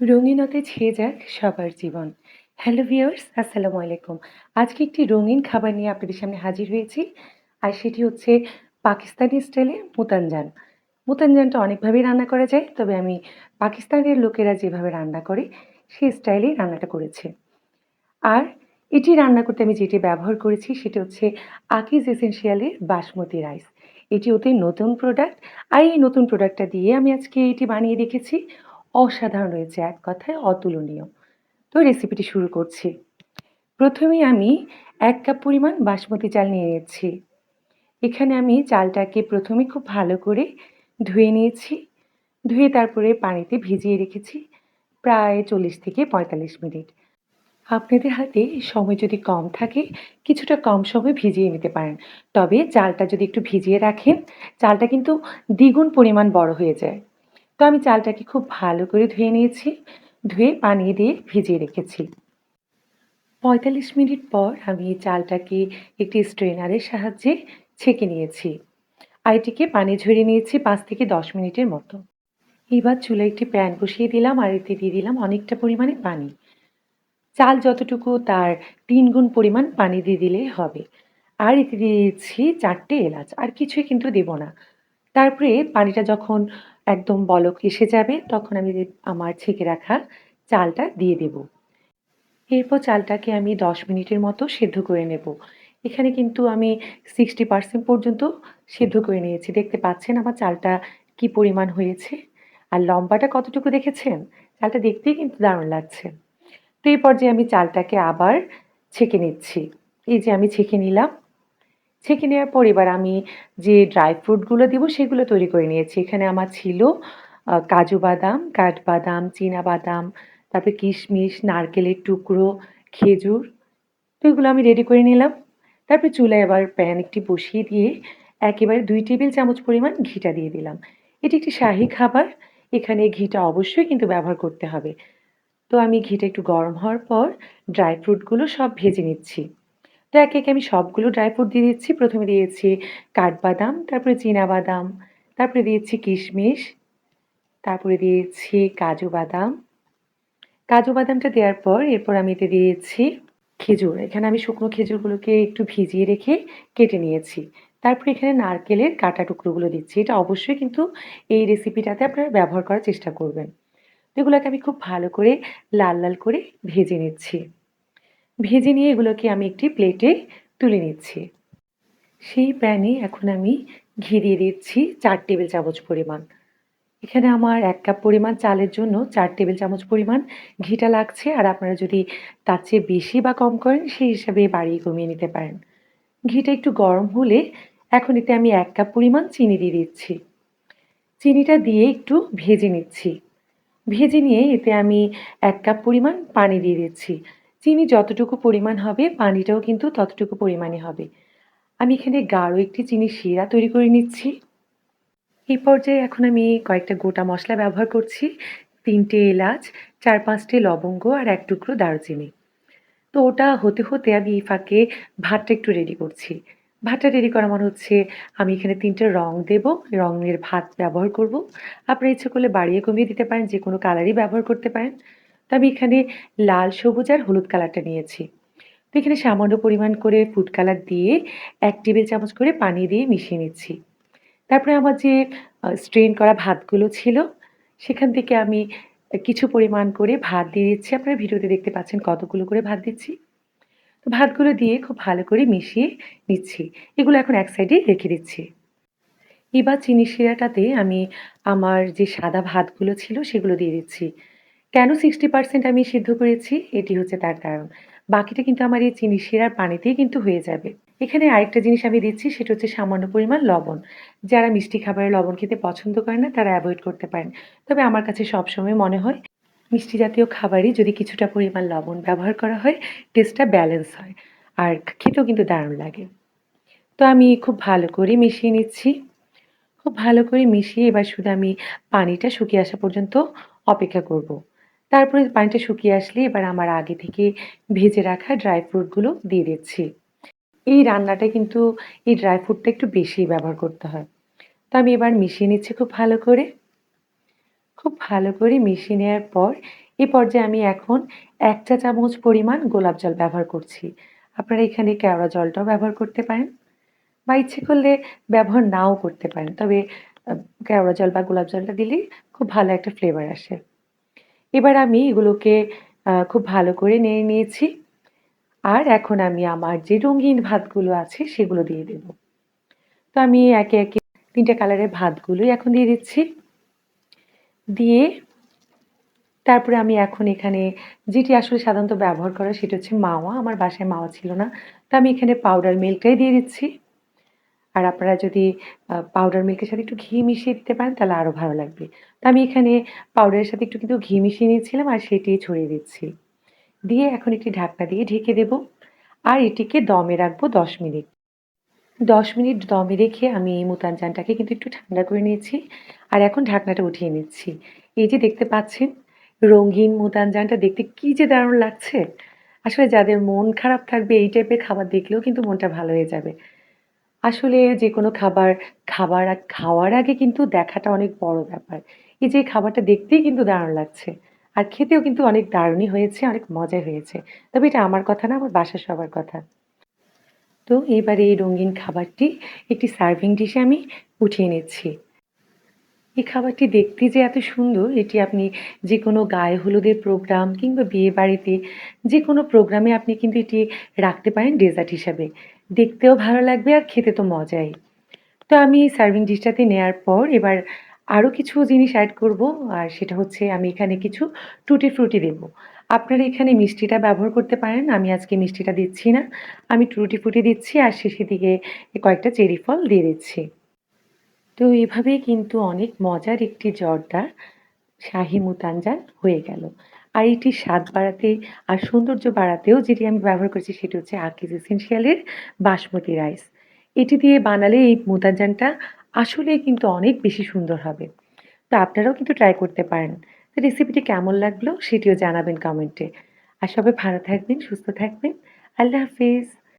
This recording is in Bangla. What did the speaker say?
রঙিনতে ছেয়ে যাক সবার জীবন। হ্যালো ভিউয়ার্স, আসসালামু আলাইকুম। আজকে একটি রঙিন খাবার নিয়ে আপনাদের সামনে হাজির হয়েছি। আর সেটি হচ্ছে পাকিস্তানি স্টাইলে মুতানজান। মুতানজানটা অনেকভাবেই রান্না করা যায়। তবে আমি পাকিস্তানের লোকেরা যেভাবে রান্না করে সেই স্টাইলেই রান্নাটা করেছি। আর এটি রান্না করতে আমি যেটি ব্যবহার করেছি সেটি হচ্ছে আকিজ এসেনশিয়ালের বাসমতি রাইস। এটি অতি নতুন প্রোডাক্ট। আর এই নতুন প্রোডাক্টটা দিয়ে আমি আজকে এটি বানিয়ে দেখেছি। অসাধারণ হয়েছে এক কথায় অতুলনীয়। তো রেসিপিটি শুরু করছি। প্রথমেই আমি এক কাপ পরিমাণ বাসমতি চাল নিয়ে নিচ্ছি। এখানে আমি চালটাকে প্রথমে খুব ভালো করে ধুয়ে নিয়েছি। ধুয়ে তারপরে পানিতে ভিজিয়ে রেখেছি প্রায় ৪০ থেকে ৪৫ মিনিট। আপনাদের হাতে সময় যদি কম থাকে, কিছুটা কম সময় ভিজিয়ে নিতে পারেন। তবে চালটা যদি একটু ভিজিয়ে রাখেন, চালটা কিন্তু দ্বিগুণ পরিমাণ বড় হয়ে যায়। তো আমি চালটাকে খুব ভালো করে ধুয়ে নিয়েছি। ধুয়ে পানি দিয়ে ভিজিয়ে রেখেছি। ৪৫ মিনিট পর আমি চালটাকে একটি স্ট্রেনারের সাহায্যে ছেঁকে নিয়েছি। আর এটিকে পানি ঝরিয়ে নিয়েছি পাঁচ থেকে ১০ মিনিটের মতো। এবার চুলায় একটি প্যান বসিয়ে দিলাম আর এতে দিয়ে দিলাম অনেকটা পরিমাণে পানি। চাল যতটুকু তার ৩ গুণ পরিমাণ পানি দিয়ে দিলেই হবে। আর এতে দিয়ে দিচ্ছি ৪ এলাচ। আর কিছুই কিন্তু দেব না। তারপরে পানিটা যখন একদম বলক এসে যাবে, তখন আমি আমার ছেঁকে রাখা চালটা দিয়ে দেব। এরপর চালটাকে আমি ১০ মিনিটের মতো সেদ্ধ করে নেব। এখানে কিন্তু আমি 60% পর্যন্ত সেদ্ধ করে নিয়েছি। দেখতে পাচ্ছেন আমার চালটা কি পরিমাণ হয়েছে। আর লম্বাটা কতটুকু দেখেছেন? চালটা দেখতেই কিন্তু দারুণ লাগছে। তো এই পর্যায়ে আমি চালটাকে আবার ছেঁকে নিচ্ছি। এই যে আমি ছেঁকে নিলাম। ছেঁকে নেওয়ার পর এবার আমি যে ড্রাই ফ্রুটগুলো দিব সেগুলো তৈরি করে নিয়েছি। এখানে আমার ছিল কাজু বাদাম, কাঠবাদাম, চীনাবাদাম, তারপরে কিশমিশ, নারকেলের টুকরো, খেজুর। তো এগুলো আমি রেডি করে নিলাম। তারপরে চুলায় আবার প্যান একটি বসিয়ে দিয়ে একেবারে দুই টেবিল চামচ পরিমাণ ঘিটা দিয়ে দিলাম। এটি একটি শাহী খাবার। এখানে ঘিটা অবশ্যই কিন্তু ব্যবহার করতে হবে। তো আমি ঘিটা একটু গরম হওয়ার পর ড্রাই ফ্রুটগুলো সব ভেজে নিচ্ছি। তো একে, আমি সবগুলো ড্রাই ফ্রুট দিয়ে দিচ্ছি। প্রথমে দিয়েছি কাঠবাদাম, তারপরে চীনাবাদাম, তারপরে দিয়েছি কিশমিশ, তারপরে দিয়েছি কাজু বাদাম। কাজু বাদামটা দেওয়ার পর এরপর আমি এতে দিয়েছি খেজুর। এখানে আমি শুকনো খেজুরগুলোকে একটু ভিজিয়ে রেখে কেটে নিয়েছি। তারপরে এখানে নারকেলের কাটা টুকরোগুলো দিচ্ছি। এটা অবশ্যই কিন্তু এই রেসিপিটাতে আপনারা ব্যবহার করার চেষ্টা করবেন। এগুলোকে আমি খুব ভালো করে লাল, লাল করে ভেজে নিচ্ছি। ভেজে নিয়ে এগুলোকে আমি একটি প্লেটে তুলে নিচ্ছি। সেই প্যানে এখন আমি ঘি দিয়ে দিচ্ছি চার টেবিল চামচ পরিমাণ। এখানে আমার এক কাপ পরিমাণ চালের জন্য চার টেবিল চামচ পরিমাণ ঘিটা লাগছে। আর আপনারা যদি তার চেয়ে বেশি বা কম করেন সেই হিসাবে বাড়িয়ে কমিয়ে নিতে পারেন। ঘিটা একটু গরম হলে এখন এতে আমি এক কাপ পরিমাণ চিনি দিয়ে দিচ্ছি। চিনিটা দিয়ে একটু ভেজে নিচ্ছি। ভেজে নিয়ে এতে আমি এক কাপ পরিমাণ পানি দিয়ে দিচ্ছি। চিনি যতটুকু পরিমাণ হবে পানিটাও কিন্তু ততটুকু পরিমাণে হবে। আমি এখানে গাঢ় একটি চিনি শিরা তৈরি করে নিচ্ছি। এই পর্যায়ে এখন আমি কয়েকটা গোটা মশলা ব্যবহার করছি। তিনটে এলাচ, চার পাঁচটি লবঙ্গ আর এক টুকরো দারুচিনি। তো ওটা হতে, হতে আমি এই ফাঁকে ভাতটা একটু রেডি করছি। ভাতটা রেডি করা মানে হচ্ছে আমি এখানে ৩ টে রং দেব। রঙের ভাত ব্যবহার করব। আপনারা ইচ্ছে করলে বাড়িয়ে কমিয়ে দিতে পারেন। যে কোনো কালারই ব্যবহার করতে পারেন। তো আমি এখানে লাল, সবুজ আর হলুদ কালারটা নিয়েছি। তো এখানে সামান্য পরিমাণ করে ফুড কালার দিয়ে ১ টেবিল চামচ করে পানি দিয়ে মিশিয়ে নিচ্ছি। তারপরে আমার যে স্ট্রেন করা ভাতগুলো ছিল সেখান থেকে আমি কিছু পরিমাণ করে ভাত দিয়ে দিচ্ছি। আপনারা ভিডিওতে দেখতে পাচ্ছেন কতগুলো করে ভাত দিচ্ছি। তো ভাতগুলো দিয়ে খুব ভালো করে মিশিয়ে নিচ্ছি। এগুলো এখন এক সাইডে রেখে দিচ্ছি। এবার চিনি শিরাটাতে আমি আমার যে সাদা ভাতগুলো ছিল সেগুলো দিয়ে দিচ্ছি। কেন 60% আমি সিদ্ধ করেছি এটি হচ্ছে তার কারণ। বাকিটা কিন্তু আমার এই চিনির শিরার পানিতেই কিন্তু হয়ে যাবে। এখানে আরেকটা জিনিস আমি দিচ্ছি, সেটা হচ্ছে সামান্য পরিমাণ লবণ। যারা মিষ্টি খাবারে লবণ খেতে পছন্দ করে না, তারা অ্যাভয়েড করতে পারেন। তবে আমার কাছে সবসময় মনে হয়, মিষ্টি জাতীয় খাবারে যদি কিছুটা পরিমাণ লবণ ব্যবহার করা হয় টেস্টটা ব্যালেন্স হয়। আর খেতেও কিন্তু দারুণ লাগে। তো আমি খুব ভালো করে মিশিয়ে নিচ্ছি। খুব ভালো করে মিশিয়ে এবার শুধু আমি পানিটা শুকিয়ে আসা পর্যন্ত অপেক্ষা করব। তারপরে পানিটা শুকিয়ে আসলে এবার আমার আগে থেকে ভেজে রাখা ড্রাই ফ্রুটগুলো দিয়ে দিচ্ছি। এই রান্নাটা কিন্তু এই ড্রাই ফ্রুটটা একটু বেশিই ব্যবহার করতে হয়। তো আমি এবার মিশিয়ে নিচ্ছি খুব ভালো করে। খুব ভালো করে মিশিয়ে নেওয়ার পর এই পর্যায়ে আমি এখন ১ চা চামচ পরিমাণ গোলাপ জল ব্যবহার করছি। আপনারা এখানে কেওড়া জলটাও ব্যবহার করতে পারেন বা ইচ্ছে করলে ব্যবহার নাও করতে পারেন। তবে কেওড়া জল বা গোলাপ জলটা দিলেই খুব ভালো একটা ফ্লেভার আসে। এবার আমি এগুলোকে খুব ভালো করে নেড়ে নিয়েছি। আর এখন আমি আমার যে রঙিন ভাতগুলো আছে সেগুলো দিয়ে দেব। তো আমি একে, একে ৩ টা কালারের ভাতগুলোই এখন দিয়ে দিচ্ছি। দিয়ে তারপরে আমি এখন এখানে যেটি আসলে সাধারণত ব্যবহার করা সেটা হচ্ছে মাওয়া। আমার বাসায় মাওয়া ছিল না। তো আমি এখানে পাউডার মিল্কটাই দিয়ে দিচ্ছি। আর আপনারা যদি পাউডার মিল্কের সাথে একটু ঘি মিশিয়ে দিতে পারেন, তাহলে আরও ভালো লাগবে। তো আমি এখানে পাউডারের সাথে একটু কিন্তু ঘি মিশিয়ে নিয়েছিলাম আর সেটি ছড়িয়ে দিচ্ছি। দিয়ে এখন একটি ঢাকনা দিয়ে ঢেকে দেব। আর এটিকে দমে রাখব ১০ মিনিট। ১০ মিনিট দমে রেখে আমি এই মুতানজানটাকে কিন্তু একটু ঠান্ডা করে নিয়েছি। আর এখন ঢাকনাটা উঠিয়ে নিচ্ছি। এই যে দেখতে পাচ্ছেন, রঙিন মুতানজানটা দেখতে কি যে দারুণ লাগছে! আসলে যাদের মন খারাপ থাকবে এই টাইপের খাবার দেখলেও কিন্তু মনটা ভালো হয়ে যাবে। আসলে যে কোনো খাবার খাবার খাওয়ার আগে কিন্তু দেখাটা অনেক বড় ব্যাপার। এই যে খাবারটা দেখতেই কিন্তু দারুণ লাগছে। আর খেতেও কিন্তু অনেক দারুণই হয়েছে, অনেক মজার হয়েছে। তবে এটা আমার কথা না, আমার বাসার সবার কথা। তো এবারে এই রঙিন খাবারটি একটি সার্ভিং ডিশে আমি উঠিয়ে নিচ্ছি। এই খাবারটি দেখতে যে এত সুন্দর এটি আপনি যেকোনো গায়ে হলুদের প্রোগ্রাম কিংবা বিয়েবাড়িতে যেকোনো প্রোগ্রামে আপনি কিন্তু এটি রাখতে পারেন ডেজার্ট হিসাবে। দেখতেও ভালো লাগবে আর খেতে তো মজাই। তো আমি সার্ভিং ডিশটাতে নেয়ার পর এবার আরও কিছু জিনিস অ্যাড করব। আর সেটা হচ্ছে আমি এখানে কিছু টুটি ফ্রুটি দেব। আপনারা এখানে মিষ্টিটা ব্যবহার করতে পারেন। আমি আজকে মিষ্টিটা দিচ্ছি না। আমি টুটি ফ্রুটি দিচ্ছি আর শেষের দিকে কয়েকটা চেরি ফল দিয়ে দিচ্ছি। তো এভাবেই কিন্তু অনেক মজার একটি জর্দার শাহি মুতানজান হয়ে গেল। আর এটির স্বাদ বাড়াতে আর সৌন্দর্য বাড়াতেও যেটি আমি ব্যবহার করেছি সেটি হচ্ছে আকিজ এসেন্সিয়ালের বাসমতি রাইস। এটি দিয়ে বানালে এই মোতাজানটা আসলে কিন্তু অনেক বেশি সুন্দর হবে। তো আপনারাও কিন্তু ট্রাই করতে পারেন। তো রেসিপিটি কেমন লাগল সেটিও জানাবেন কমেন্টে। আর সবাই ভালো থাকবেন, সুস্থ থাকবেন। আল্লাহ হাফেজ।